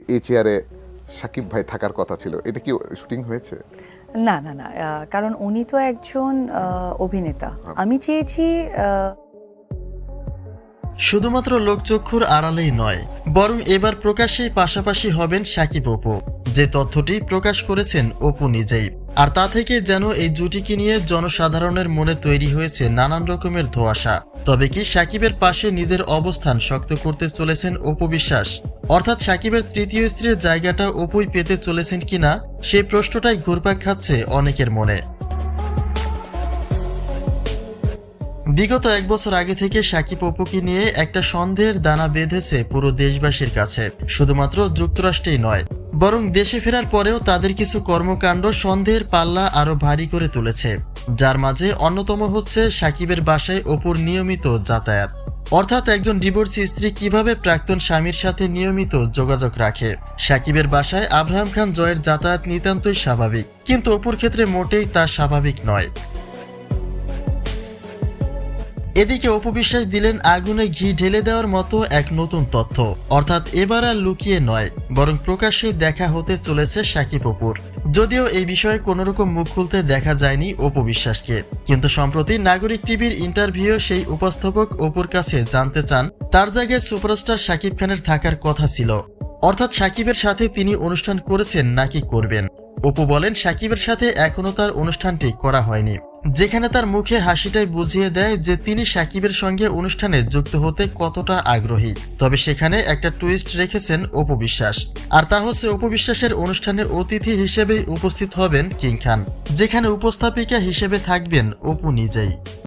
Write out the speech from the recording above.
এই চেয়ারে সাকিব ভাই থাকার কথা ছিল। এটা কি শুটিং হয়েছে? না না না কারণ উনি তো একজন অভিনেতা। আমি চেয়েছি শুধুমাত্র লোকচক্ষুর আড়ালেই নয় বরং এবার প্রকাশ্যেই পাশাপাশি হবেন সাকিব অপু। যে তথ্যটি প্রকাশ করেছেন অপু নিজেই। আর তা থেকে যেন এই জুটিকে নিয়ে জনসাধারণের মনে তৈরি হয়েছে নানান রকমের ধোঁয়াশা। তবে কি সাকিবের পাশে নিজের অবস্থান শক্ত করতে চলেছেন অপু বিশ্বাস? অর্থাৎ সাকিবের তৃতীয় স্ত্রীর জায়গাটা অপুই পেতে চলেছেন কিনা, সেই প্রশ্নটাই ঘুরপাক খাচ্ছে অনেকের মনে। বিগত এক বছর আগে থেকে সাকিব অপুকে নিয়ে একটা সন্দেহের দানা বেঁধেছে পুরো দেশবাসীর কাছে। শুধুমাত্র যুক্তরাষ্ট্রেই নয়, বরং দেশে ফেরার পরেও তাদের কিছু কর্মকাণ্ড সন্দেহের পাল্লা আরও ভারী করে তুলেছে, যার মাঝে অন্যতম হচ্ছে সাকিবের বাসায় অপুর নিয়মিত যাতায়াত। অর্থাৎ একজন ডিভোর্সি স্ত্রী কীভাবে প্রাক্তন স্বামীর সাথে নিয়মিত যোগাযোগ রাখে? সাকিবের বাসায় আব্রাহাম খান জয়ের যাতায়াত নিতান্তই স্বাভাবিক, কিন্তু অপুর ক্ষেত্রে মোটেই তা স্বাভাবিক নয়। এদিকে অপু বিশ্বাস দিলেন, আগুনে ঘি ঢেলে দেওয়ার মতো এক নতুন তথ্য। অর্থাৎ এবার আর লুকিয়ে নয়, বরং প্রকাশ্যে দেখা হতে চলেছে সাকিব অপুর। যদিও এই বিষয়ে কোনোরকম মুখ খুলতে দেখা যায়নি অপু বিশ্বাসকে। কিন্তু সম্প্রতি নাগরিক টিভির ইন্টারভিউ সেই উপস্থাপক অপুর কাছে জানতে চান, তার জায়গায় সুপারস্টার সাকিব খানের থাকার কথা ছিল। অর্থাৎ সাকিবের সাথে তিনি অনুষ্ঠান করেছেন নাকি করবেন। অপু বলেন, সাকিবের সাথে এখনও তার অনুষ্ঠানটি করা হয়নি। যেখানে তার মুখে হাসিটাই বুঝিয়ে দেয় যে তিনি সাকিবের সঙ্গে অনুষ্ঠানে যুক্ত হতে কতটা আগ্রহী। তবে সেখানে একটা টুইস্ট রেখেছেন অপবিশ্বাস আর তা হচ্ছে অপবিশ্বাসের অনুষ্ঠানে অতিথি হিসেবেই উপস্থিত হবেন কিং খান, যেখানে উপস্থাপিকা হিসেবে থাকবেন অপু নিজেই।